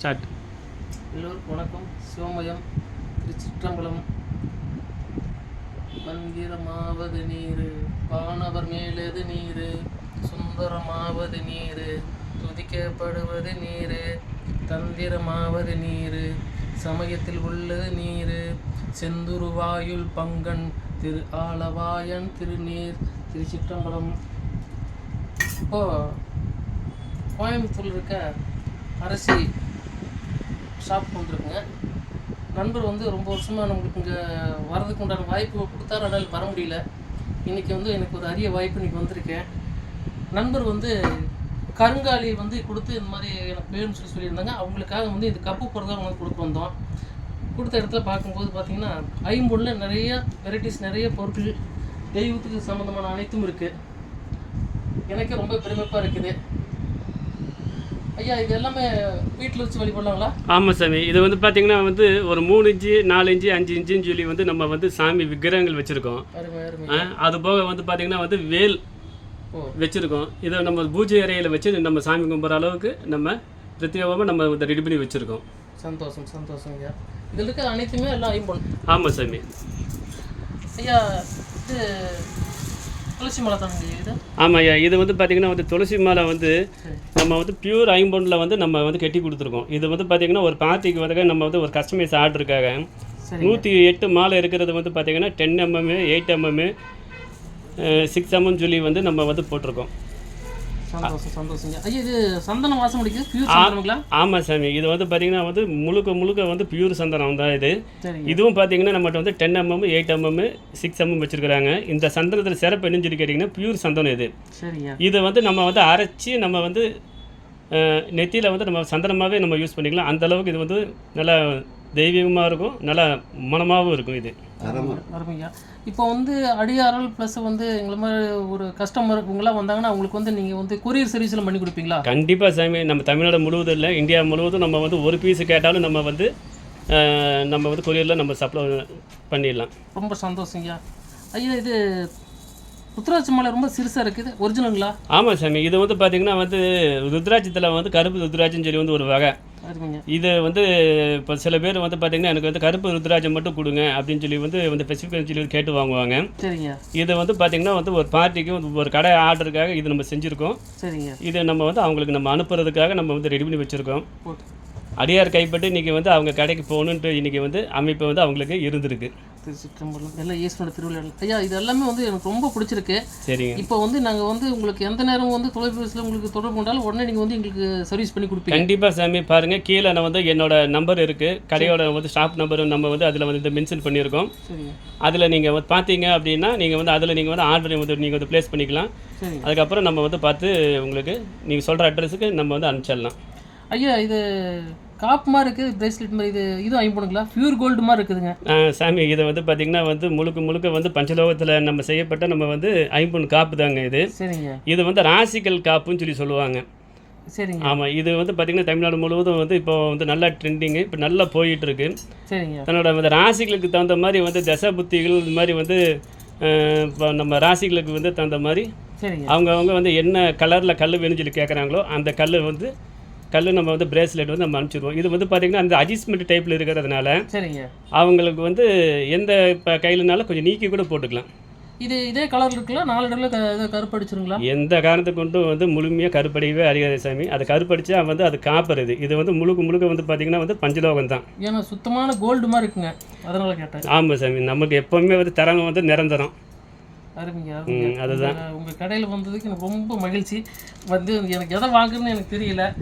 Start. எல்லோருக்கும் வணக்கம். சிவமயம் திருச்சிற்றம்பலம். மந்திரமாவது நீரு வானவர் மேலது நீரு சுந்தரமாவது நீரு துதிக்கப்படுவது நீரு தந்திரமாவது நீரு சமயத்தில் உள்ளது நீரு செந்துருவாயுள் பங்கன் திரு ஆலவாயன் திருநீர் திருச்சிற்றம்பலம். இப்போ கோயம்புத்தூர் இருக்க அரசி ஷாப் வந்திருக்குங்க. நண்பர் வந்து ரொம்ப வருஷமாக நம்மளுக்கு இங்கே வரதுக்கு உண்டான வாய்ப்பு கொடுத்தாரு. ஆனால் வர முடியல. இன்றைக்கி வந்து எனக்கு ஒரு அரிய வாய்ப்பு இன்றைக்கி வந்திருக்கேன் நண்பர் வந்து கருங்காலி வந்து கொடுத்து இந்த மாதிரி எனக்கு வேணும்னு சொல்லி சொல்லியிருந்தாங்க. அவங்களுக்காக வந்து இந்த கப்பு பொருளாக வந்து கொடுக்க வந்தோம். கொடுத்த இடத்துல பார்க்கும்போது பார்த்தீங்கன்னா ஐம்பொன்னில் நிறைய வெரைட்டிஸ் நிறைய பொருட்கள் தெய்வத்துக்கு சம்மந்தமான அனைத்தும் இருக்குது எனக்கே ரொம்ப பெருமைப்பாக இருக்குது. ஐயா இது எல்லாமே வீட்டில் வச்சு வழிபடலாங்களா ஆமாம் சாமி. இது வந்து பார்த்தீங்கன்னா வந்து ஒரு மூணு இன்ச்சு நாலு இன்ச்சு அஞ்சு இன்ச்சுன்னு சொல்லி வந்து நம்ம வந்து சாமி விக்கிரகங்கள் வச்சுருக்கோம். அது போக வந்து பார்த்தீங்கன்னா வந்து வேல் வச்சுருக்கோம். இதை நம்ம பூஜை அறையில் வச்சு நம்ம சாமி கும்பிட்ற அளவுக்கு நம்ம பிரத்யேகமாக நம்ம இதை ரெடி பண்ணி வச்சுருக்கோம். சந்தோஷம் சந்தோஷம் ஐயா. இதில் இருக்க அனைத்துமே எல்லாம் ஐம்பொன். ஆமாம் சாமி. ஐயா இது துளசி மலை தானுங்க ஐயா இது வந்து பார்த்தீங்கன்னா வந்து துளசி மாலை வந்து நம்ம வந்து பியூர் ஐம்பொன்னில் வந்து நம்ம வந்து கட்டி கொடுத்துருக்கோம். இது வந்து பார்த்தீங்கன்னா ஒரு பார்ட்டிக்கு வந்து நம்ம வந்து ஒரு கஸ்டமைஸ் ஆர்டருக்காக நூற்றி எட்டு மாலை இருக்கிறது வந்து பார்த்தீங்கன்னா ten MM eight MM six MM சொல்லி வந்து நம்ம வந்து போட்டிருக்கோம். சந்தோஷம் சந்தோஷம் ஐயா ஐயா இது சந்தன வாசம் முடிக்குது பியூர் சந்தனங்களா ஆமாம் சாமி. இது வந்து பார்த்தீங்கன்னா வந்து முழுக்க முழுக்க வந்து பியூர் சந்தனம் தான் இது. இதுவும் பார்த்தீங்கன்னா நம்மகிட்ட வந்து ten MM eight MM six MM வச்சுருக்காங்க இந்த சந்தனத்தில் சிறப்பு என்னன்னு சொல்லி கேட்டிங்கன்னா பியூர் சந்தனம் இது. சரிங்க. இதை வந்து நம்ம வந்து அரைச்சி நம்ம வந்து நெத்தியில் வந்து நம்ம சந்தனமாகவே நம்ம யூஸ் பண்ணிக்கலாம். அந்த அளவுக்கு இது வந்து நல்லா தெய்வீகமாக இருக்கும் நல்லா மனமாகவும் இருக்கும் இது. அருமையா இப்போ வந்து அடியாரல் ப்ளஸ் வந்து எங்களை மாதிரி ஒரு கஸ்டமர் இவங்களாம் வந்தாங்கன்னா அவங்களுக்கு வந்து நீங்கள் வந்து கொரியர் சர்வீஸ்லாம் பண்ணி கொடுப்பீங்களா? கண்டிப்பாக சாமி நம்ம தமிழ்நாடு முழுவதும் இல்லை இந்தியா முழுவதும் நம்ம வந்து ஒரு பீஸ் கேட்டாலும் நம்ம வந்து நம்ம வந்து கொரியரில் நம்ம சப்ளை பண்ணிடலாம். ரொம்ப சந்தோஷம் ஐயா ஐயா இது ருத்ராட்சி மலை ரொம்ப சிறுசாக இருக்குது ஒரிஜினலுங்களா ஆமாம் சாமி இது வந்து பார்த்திங்கன்னா வந்து ருத்ராட்சத்தில் வந்து கருப்பு ருத்ராட்சம்னு சொல்லி வந்து ஒரு வகை. இது வந்து இப்போ சில பேர் வந்து பார்த்திங்கன்னா எனக்கு வந்து கருப்பு ருத்ராட்சம் மட்டும் கொடுங்க அப்படின்னு சொல்லி வந்து வந்து ஸ்பெசிஃபிக் சொல்லி கேட்டு வாங்குவாங்க. சரிங்க. இது வந்து பார்த்திங்கன்னா வந்து ஒரு பார்ட்டிக்கு ஒரு கடை ஆர்டருக்காக இது நம்ம செஞ்சுருக்கோம். சரிங்க. இது நம்ம வந்து அவங்களுக்கு நம்ம அனுப்புறதுக்காக நம்ம வந்து ரெடி பண்ணி வச்சுருக்கோம். அடியார் கைப்பட்டு இன்றைக்கி வந்து அவங்க கடைக்கு போகணுன்ட்டு இன்றைக்கி வந்து அமைப்பு வந்து அவங்களுக்கு இருந்திருக்கு. திருச்சிற்றம்பலம் எல்லாம் ஈஸ்வரன் திருவிழா ஐயா இது எல்லாமே வந்து எனக்கு ரொம்ப பிடிச்சிருக்கு. சரிங்க. இப்போ வந்து நாங்கள் வந்து உங்களுக்கு எந்த நேரம் வந்து தொலைபேசியில் உங்களுக்கு தொடர்பு கொண்டாலும் உடனே நீங்கள் வந்து எங்களுக்கு சர்வீஸ் பண்ணி கொடுப்பீங்க. கண்டிப்பாக சாமி பாருங்கள் கீழே நான் வந்து என்னோட நம்பர் இருக்குது கடையோட வந்து ஸ்டாப் நம்பர் நம்ம வந்து அதில் வந்து மென்ஷன் பண்ணியிருக்கோம். அதில் நீங்கள் வந்து பார்த்தீங்க அப்படின்னா நீங்கள் வந்து அதில் நீங்கள் வந்து ஆர்டர் வந்து நீங்கள் வந்து ப்ளேஸ் பண்ணிக்கலாம். அதுக்கப்புறம் நம்ம வந்து பார்த்து உங்களுக்கு நீங்கள் சொல்கிற அட்ரஸுக்கு நம்ம வந்து அனுப்பிச்சிடலாம். ஐயா இது காப் மாதிரி இருக்குது பிரேஸ்லெட் மாதிரி இது இது ஐம்பொனுங்களா பியூர் கோல்டு மாதிரி இருக்குதுங்க. சாமி இதை வந்து பார்த்திங்கன்னா வந்து முழுக்க முழுக்க வந்து பஞ்சலோகத்தில் நம்ம செய்யப்பட்ட நம்ம வந்து ஐம்பொன் காப்பு தாங்க இது. சரிங்க. இது வந்து ராசிக்கல் காப்புன்னு சொல்லி சொல்லுவாங்க. சரிங்க. ஆமாம் இது வந்து பார்த்திங்கன்னா தமிழ்நாடு முழுவதும் வந்து இப்போ வந்து நல்லா ட்ரெண்டிங்கு இப்போ நல்லா போயிட்டு இருக்கு சரிங்க. தன்னோட அந்த ராசிகளுக்கு தகுந்த மாதிரி வந்து தசை புத்திகள் இது மாதிரி வந்து இப்போ நம்ம ராசிகளுக்கு வந்து தகுந்த மாதிரி சரிங்க. அவங்கவுங்க வந்து என்ன கலரில் கல் வேணும்னு சொல்லி கேட்குறாங்களோ அந்த கல் வந்து கல் நம்ம வந்து பிரேஸ்லெட் வந்து நம்ம அனுப்பிச்சிடுவோம் இது வந்து பார்த்திங்கன்னா அந்த அட்ஜஸ்ட்மெண்ட் டைப்பில் இருக்கிறதுனால சரிங்க. அவங்களுக்கு வந்து எந்த இப்போ கையிலனாலும் கொஞ்சம் நீக்கி கூட போட்டுக்கலாம். இது இதே கலர் இருக்குல்ல? நாலு இடத்துல க- இது கருப்பு அடிச்சிருங்களா எந்த காரணத்தை கொண்டும் வந்து முழுமையாக கருப்படியவே அறியாத சாமி. அது கருப்படிச்சா வந்து அது காப்பர் இது இது வந்து முழுக்க முழுக்க வந்து பார்த்திங்கன்னா வந்து பஞ்சலோகம் தான் ஏன்னா சுத்தமான கோல்டு மாதிரி இருக்குங்க. அதனால கேட்டேன். ஆமாம் சாமி. நமக்கு எப்போவுமே வந்து தரம் வந்து நிரந்தரம். அருமைங்க அதுதான். உங்க- உங்க கடையில் வந்ததுக்கு எனக்கு ரொம்ப மகிழ்ச்சி. வந்து எனக்கு எதை வாங்குறதுன்னு எனக்கு தெரியல.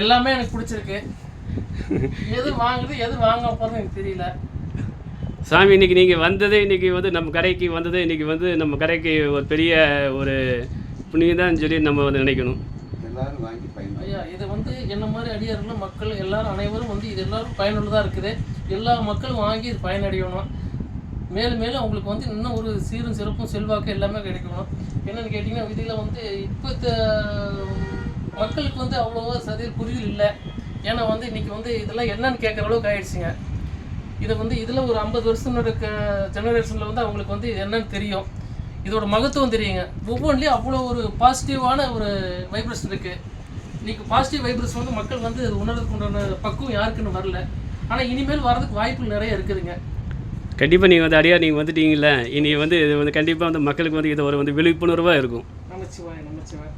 எல்லாமே எனக்கு பிடிச்சிருக்கு. எது வாங்குறது எது வாங்க போகிறது எனக்கு தெரியல. சாமி இன்னைக்கு நீங்கள் வந்ததே இன்னைக்கு வந்து நம்ம கடைக்கு வந்ததே இன்னைக்கு வந்து நம்ம கடைக்கு ஒரு பெரிய ஒரு புண்ணியம் தான் சொல்லி நம்ம வந்து நினைக்கணும். எல்லாரும் வாங்கி பயன்படுத்த ஐயா இது வந்து என்ன மாதிரி அடியார்கள் மக்கள் எல்லாரும் அனைவரும் வந்து இது எல்லாரும் பயனுள்ளதாக இருக்குது. எல்லா மக்களும் வாங்கி இது பயனடையணும். மேலும் மேலும் அவங்களுக்கு வந்து இன்னும் ஒரு சீரும் சிறப்பும் செல்வாக்கு எல்லாமே கிடைக்கணும். என்னன்னு கேட்டிங்கன்னா இதில் வந்து இப்போ மக்களுக்கு வந்து அவ்வளோவா சதி புரிதல் இல்லை. ஏன்னா வந்து இன்னைக்கு வந்து இதெல்லாம் என்னன்னு கேட்குற அளவுக்கு ஆயிடுச்சுங்க. இதை வந்து இதில் ஒரு ஐம்பது வருஷம் இருக்க ஜெனரேஷனில் வந்து அவங்களுக்கு வந்து என்னன்னு தெரியும். இதோட மகத்துவம் தெரியுங்க. ஒவ்வொன்றிலையும் அவ்வளோ ஒரு பாசிட்டிவான ஒரு வைப்ரேஷன் இருக்குது இன்னைக்கு பாசிட்டிவ் வைப்ரஸ் வந்து மக்கள் வந்து அது உணர்றதுக்கு உண்டான பக்குவம் யாருக்குன்னு வரல. ஆனால் இனிமேல் வரதுக்கு வாய்ப்புகள் நிறைய இருக்குதுங்க. கண்டிப்பாக நீங்கள் வந்து அடியா நீங்கள் வந்துட்டீங்கல்ல. இனி வந்து இது வந்து கண்டிப்பாக வந்து மக்களுக்கு வந்து இது ஒரு வந்து விழிப்புணர்வாக இருக்கும். நமச்சிவாய் நமச்சிவாய்.